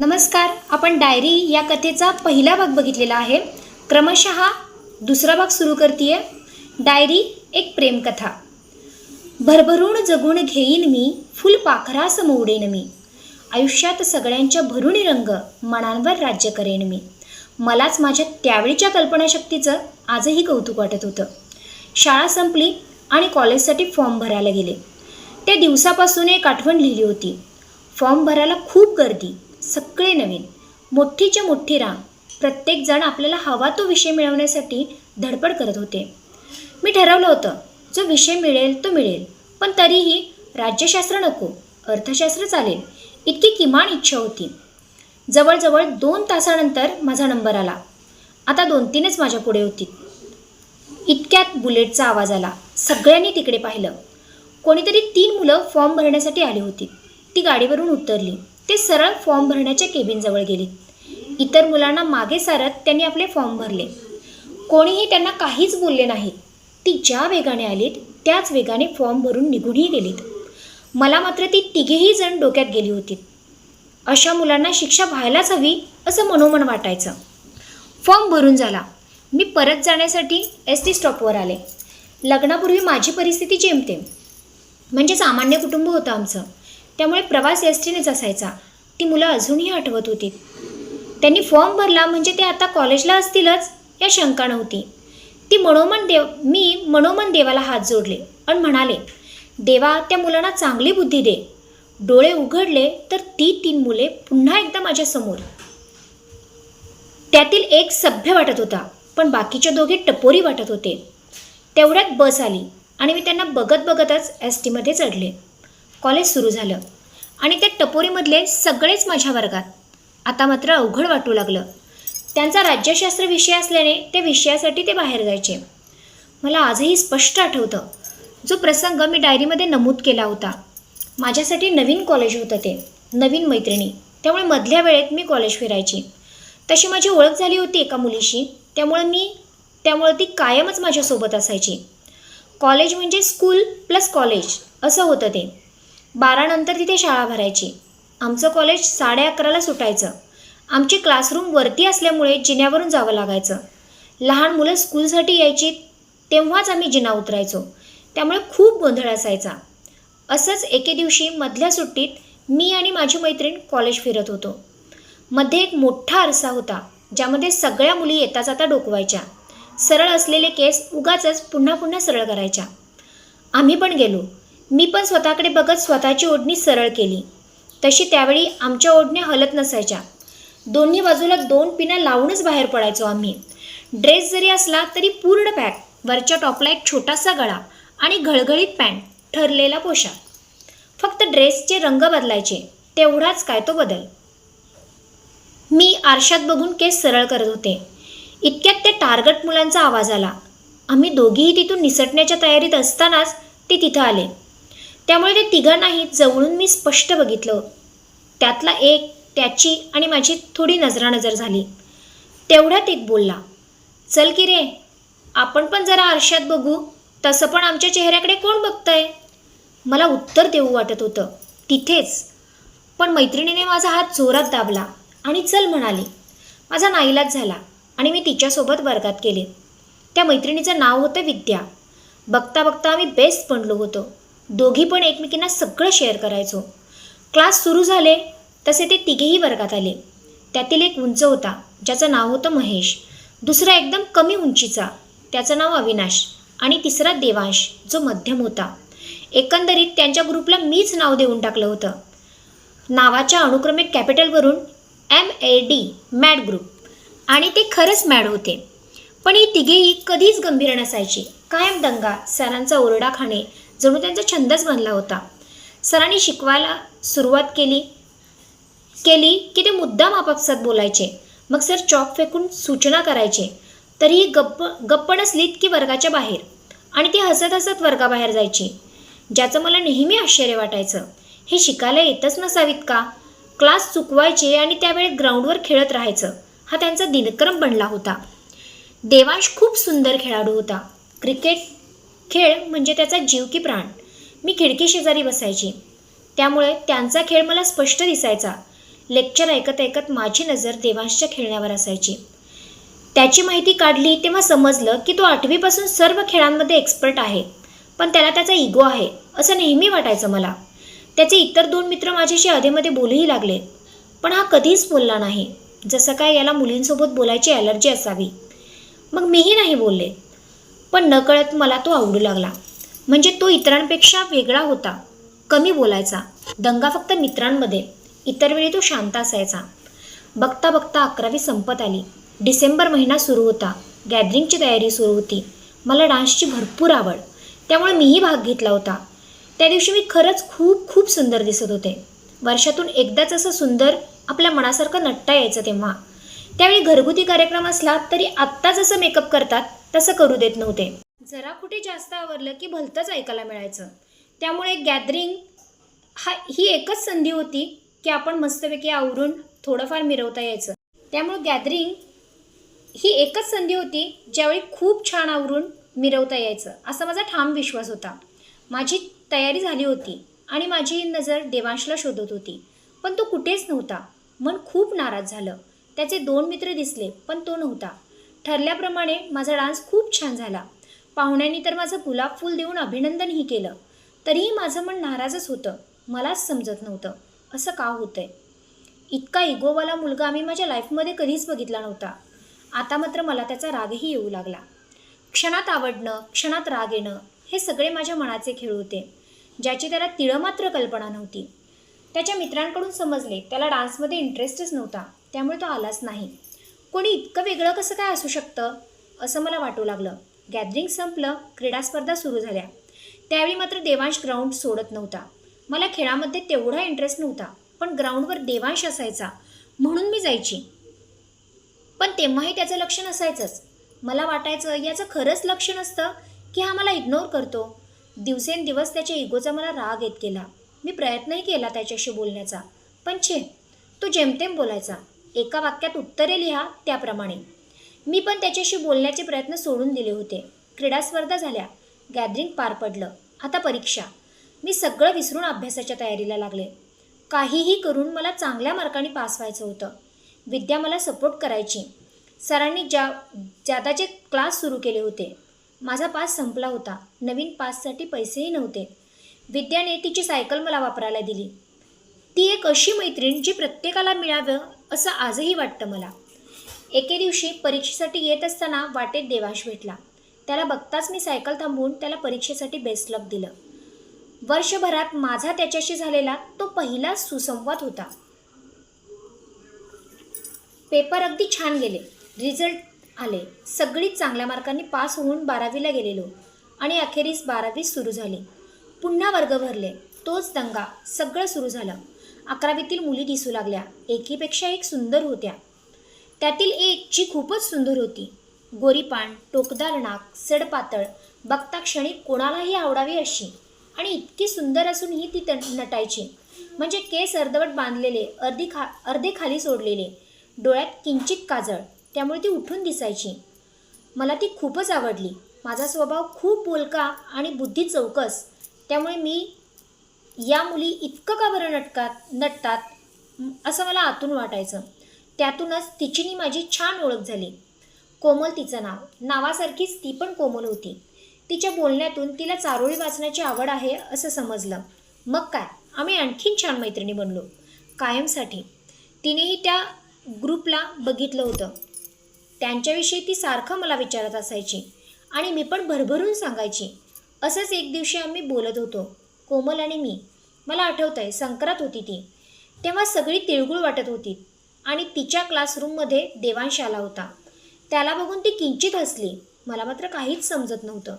नमस्कार आपण डायरी या कथेचा पहिला भाग बघितलेला आहे. क्रमशः दुसरा भाग सुरू करते डायरी एक प्रेमकथा. भरभरून जगून घेईन मी फुल पाखरास मोडेन मी. आयुष्यात सगळ्यांच्या भरुणी रंग मनांवर राज्य करेन मी. मलाच माझ्या त्यावेळीच्या कल्पनाशक्तीचं आजही कौतुक वाटत होतं. शाळा संपली आणि कॉलेजसाठी फॉर्म भरायला गेले. त्या दिवसापासून एक आठवण लिहिली होती. फॉर्म भरायला खूप गर्दी. सगळे नवीन. मोठीच्या मोठी रांग. प्रत्येकजण आपल्याला हवा तो विषय मिळवण्यासाठी धडपड करत होते. मी ठरवलं होतं जो विषय मिळेल तो मिळेल. पण तरीही राज्यशास्त्र नको अर्थशास्त्र चालेल इतकी किमान इच्छा होती. जवळजवळ दोन तासानंतर माझा नंबर आला. आता दोन तीनच माझ्या पुढे होती. इतक्यात बुलेटचा आवाज आला. सगळ्यांनी तिकडे पाहिलं. कोणीतरी तीन मुलं फॉर्म भरण्यासाठी आली होती. ती गाडीवरून उतरली. ते सरळ फॉर्म भरण्याच्या केबिनजवळ गेले. इतर मुलांना मागे सारत त्यांनी आपले फॉर्म भरले. कोणीही त्यांना काहीच बोलले नाहीत ती ज्या वेगाने आलीत त्याच वेगाने फॉर्म भरून निघूनही गेलीत. मला मात्र ती तिघेही जण डोक्यात गेली होती. अशा मुलांना शिक्षा व्हायलाच हवी असं मनोमन वाटायचं. फॉर्म भरून झाला. मी परत जाण्यासाठी एस टी स्टॉपवर आले. लग्नापूर्वी माझी परिस्थिती जेमतेम. म्हणजे सामान्य कुटुंब होतं आमचं. त्यामुळे प्रवास एस टीनेच असायचा. ती मुलं अजूनही आठवत होती. त्यांनी फॉर्म भरला म्हणजे ते आता कॉलेजला असतीलच या शंका नव्हती. ती मनोमन देव मी मनोमन देवाला हात जोडले आणि म्हणाले देवा त्या मुलांना चांगली बुद्धी दे. डोळे उघडले तर ती तीन मुले पुन्हा एकदा माझ्यासमोर त्यातील एक सभ्य वाटत होता पण बाकीचे दोघे टपोरी वाटत होते. तेवढ्यात बस आली आणि मी त्यांना बघत बघतच एस टीमध्ये चढले. कॉलेज सुरू झालं. आणि त्या टपोरीमधले सगळेच माझ्या वर्गात. आता मात्र अवघड वाटू लागलं. त्यांचा राज्यशास्त्र विषय असल्याने त्या विषयासाठी ते बाहेर जायचे. मला आजही स्पष्ट आठवतं जो प्रसंग मी डायरीमध्ये नमूद केला होता. माझ्यासाठी नवीन कॉलेज होतं ते नवीन मैत्रिणी. त्यामुळे मधल्या वेळेत मी कॉलेज फिरायची. तशी माझी ओळख झाली होती एका मुलीशी. त्यामुळे मी त्यामुळे ती कायमच माझ्यासोबत असायची. कॉलेज म्हणजे स्कूल प्लस कॉलेज असं होतं ते. बारानंतर तिथे शाळा भरायची. आमचं कॉलेज साडे अकराला सुटायचं. आमची क्लासरूम वरती असल्यामुळे जिन्यावरून जावं लागायचं. लहान मुलं स्कूलसाठी यायची तेव्हाच आम्ही जिना उतरायचो. त्यामुळे खूप गोंधळ असायचा. असंच एके दिवशी मधल्या सुट्टीत मी आणि माझी मैत्रीण कॉलेज फिरत होतो. मध्ये एक मोठा आरसा होता ज्यामध्ये सगळ्या मुली येता जाता डोकवायच्या. सरळ असलेले केस उगाचच पुन्हा पुन्हा सरळ करायच्या. आम्ही पण गेलो. मी पण स्वतःकडे बघत स्वतःची ओढणी सरळ केली. तशी त्यावेळी आमच्या ओढण्या हलत नसायच्या. दोन्ही बाजूला दोन पिना लावूनच बाहेर पडायचो आम्ही. ड्रेस जरी असला तरी पूर्ण पॅक वरच्या टॉपला एक छोटासा गळा आणि घळघळीत पॅन्ट ठरलेला पोशाख. फक्त ड्रेसचे रंग बदलायचे तेवढाच काय तो बदल. मी आरशात बघून केस सरळ करत होते. इतक्यात त्या टार्गट मुलांचा आवाज आला. आम्ही दोघीही तिथून निसटण्याच्या तयारीत असतानाच ते तिथं आले. त्यामुळे ते तिघांनाही जवळून मी स्पष्ट बघितलं. त्यातला एक त्याची आणि माझी थोडी नजरानजर झाली. तेवढ्यात एक बोलला चल की रे आपण पण जरा आरशात बघू. तसं पण आमच्या चेहऱ्याकडे कोण बघतंय? मला उत्तर देऊ वाटत होतं तिथेच. पण मैत्रिणीने माझा हात जोरात दाबला आणि चल म्हणाले. माझा नाईलाज झाला आणि मी तिच्यासोबत वर्गात गेले. त्या मैत्रिणीचं नाव होतं विद्या. बघता बघता आम्ही बेस्ट बनलो होतो. दोघी पण एकमेकींना सगळं शेअर करायचो. क्लास सुरू झाले तसे ते तिघेही वर्गात आले. त्यातील एक उंच होता ज्याचं नाव होतं महेश. दुसरा एकदम कमी उंचीचा त्याचं नाव अविनाश. आणि तिसरा देवांश जो मध्यम होता. एकंदरीत त्यांच्या ग्रुपला मीच नाव देऊन टाकलं होतं. नावाच्या अनुक्रमिक कॅपिटलवरून M A D mad group आणि ते खरंच मॅड होते. पण ही तिघेही कधीच गंभीर नसायची. कायम दंगा सरांचा ओरडा खाणे जणू त्यांचा छंदच बनला होता. सरांनी शिकवायला सुरुवात केली केली की ते मुद्दाम आपापसात बोलायचे. मग सर चॉक फेकून सूचना करायचे. तरीही गप्प गप्प नसलीत की वर्गाच्या बाहेर. आणि ती हसत हसत वर्गाबाहेर जायची. ज्याचं मला नेहमी आश्चर्य वाटायचं हे शिकायला येतच नसावीत का? क्लास चुकवायचे आणि त्यावेळेत ग्राउंडवर खेळत राहायचं हा त्यांचा दिनक्रम बनला होता. देवांश खूप सुंदर खेळाडू होता. क्रिकेट खेळ म्हणजे त्याचा जीव की प्राण. मी खिडकी शेजारी बसायची. त्यामुळे त्यांचा खेळ मला स्पष्ट दिसायचा. लेक्चर ऐकत ऐकत माझी नजर देवांशच्या खेळण्यावर असायची. त्याची माहिती काढली तेव्हा समजलं की तो आठवीपासून सर्व खेळांमध्ये एक्सपर्ट आहे. पण त्याला त्याचा इगो आहे असं नेहमी वाटायचं मला. त्याचे इतर दोन मित्र माझ्याशी अधेमध्ये बोलूही लागले. पण हा कधीच बोलला नाही. जसं काय याला मुलींसोबत बोलायची ॲलर्जी असावी. मग मीही नाही बोलले. पण नकळत मला तो आवडू लागला. म्हणजे तो इतरांपेक्षा वेगळा होता. कमी बोलायचा. दंगा फक्त मित्रांमध्ये. इतर वेळी तो शांत असायचा. बघता बघता अकरावी संपत आली. डिसेंबर महिना सुरू होता. गॅदरिंगची तयारी सुरू होती. मला डान्सची भरपूर आवड. त्यामुळे मीही भाग घेतला होता. त्या दिवशी मी खरंच खूप खूप सुंदर दिसत होते. वर्षातून एकदाच असं सुंदर आपल्या मनासारखं नटता यायचं तेव्हा. त्यावेळी घरगुती कार्यक्रम असला तरी आत्ता जसं मेकअप करतात तसं करू देत नव्हते. जरा कुठे जास्त आवरलं की भलतंच ऐकायला मिळायचं. त्यामुळे गॅदरिंग हा ही एकच संधी होती की आपण मस्तपैकी आवरून थोडंफार मिरवता यायचं. त्यामुळे गॅदरिंग ही एकच संधी होती ज्यावेळी खूप छान आवरून मिरवता यायचं असा माझा ठाम विश्वास होता. माझी तयारी झाली होती आणि माझी नजर देवांशला शोधत होती. पण तो कुठेच नव्हता. मन खूप नाराज झालं. त्याचे दोन मित्र दिसले पण तो नव्हता. ठरल्याप्रमाणे माझा डान्स खूप छान झाला. पाहुण्यांनी तर माझं गुलाब फूल देऊन अभिनंदनही केलं. तरीही माझं मन नाराजच होतं. मलाच समजत नव्हतं. असं का होतंय? इतका इगोवाला मुलगा आम्ही माझ्या लाईफमध्ये कधीच बघितला नव्हता. आता मात्र मला त्याचा रागही येऊ लागला. क्षणात आवडणं क्षणात राग येणं हे सगळे माझ्या मनाचे खेळ होते. ज्याची त्याला तिळमात्र कल्पना नव्हती. त्याच्या मित्रांकडून समजले त्याला डान्समध्ये इंटरेस्टच नव्हता. त्यामुळे तो आलाच नाही. कोणी इतकं वेगळं कसं काय असू शकतं? असं मला वाटू लागलं. गॅदरिंग संपलं क्रीडा स्पर्धा सुरू झाल्या. त्यावेळी मात्र देवांश ग्राउंड सोडत नव्हता. मला खेळामध्ये तेवढा इंटरेस्ट नव्हता पण ग्राउंडवर देवांश असायचा म्हणून मी जायची. पण तेव्हाही त्याचं लक्ष नसायचंच. मला वाटायचं याचं खरंच लक्ष नसतं की हा मला इग्नोर करतो. दिवसेंदिवस त्याच्या इगोचा मला राग येत गेला. मी प्रयत्नही केला त्याच्याशी बोलण्याचा. पण छे तो जेमतेम बोलायचा. एका वाक्यात उत्तरे लिहा त्याप्रमाणे. मी पण त्याच्याशी बोलण्याचे प्रयत्न सोडून दिले होते. क्रीडा स्पर्धा झाल्या. गॅदरिंग पार पडलं. आता परीक्षा. मी सगळं विसरून अभ्यासाच्या तयारीला लागले. काहीही करून मला चांगल्या मार्काने पास व्हायचं होतं. विद्या मला सपोर्ट करायची. सरांनी ज्या ज्यादाचे क्लास सुरू केले होते. माझा पास संपला होता. नवीन पाससाठी पैसेही नव्हते. विद्याने तिची सायकल मला वापरायला दिली. ती एक अशी मैत्रीण जी प्रत्येकाला मिळावं असं आजही वाटतं मला. एके दिवशी परीक्षेसाठी येत असताना वाटेत देवांश भेटला. त्याला बघताच मी सायकल थांबवून त्याला परीक्षेसाठी बेस्ट लक दिलं. वर्षभरात माझा त्याच्याशी झालेला तो पहिला सुसंवाद होता. पेपर अगदी छान गेले. रिझल्ट आले. सगळीच चांगल्या मार्कांनी पास होऊन बारावीला गेलेलो आणि अखेरीस बारावी सुरू झाली. पुन्हा वर्ग भरले. तोच दंगा सगळं सुरू झालं. अकरावीतील मुली दिसू लागल्या. एकीपेक्षा एक सुंदर होत्या. त्यातील एक जी खूपच सुंदर होती. गोरीपान टोकदार नाक सडपातळ बघता क्षणी कोणालाही आवडावी अशी. आणि इतकी सुंदर असूनही ती नटायची. म्हणजे केस अर्धवट बांधलेले अर्धी खा अर्धे खाली सोडलेले डोळ्यात किंचित काजळ. त्यामुळे ती उठून दिसायची. मला ती खूपच आवडली. माझा स्वभाव खूप बोलका आणि बुद्धी चौकस. त्यामुळे मी या मुली इतकं का बरं नटकात नटतात? असं मला आतून वाटायचं. त्यातूनच तिचीनी माझी छान ओळख झाली. कोमल तिचं नाव. नावासारखीच ती पण कोमल होती. तिच्या बोलण्यातून तिला चारोळी वाचण्याची आवड आहे असं समजलं. मग काय? आम्ही आणखीन छान मैत्रिणी बनलो. कायमसाठी. तिनेही त्या ग्रुपला बघितलं होतं. त्यांच्याविषयी ती सारखं मला विचारत असायची. आणि मी पण भरभरून सांगायची. असंच एक दिवशी आम्ही बोलत होतो. कोमल आणि मी. मला आठवतं आहे संक्रांत होती ती. तेव्हा सगळी तिळगुळ वाटत होती आणि तिच्या क्लासरूममध्ये देवांश आला होता. त्याला बघून ती किंचित हसली. मला मात्र काहीच समजत नव्हतं.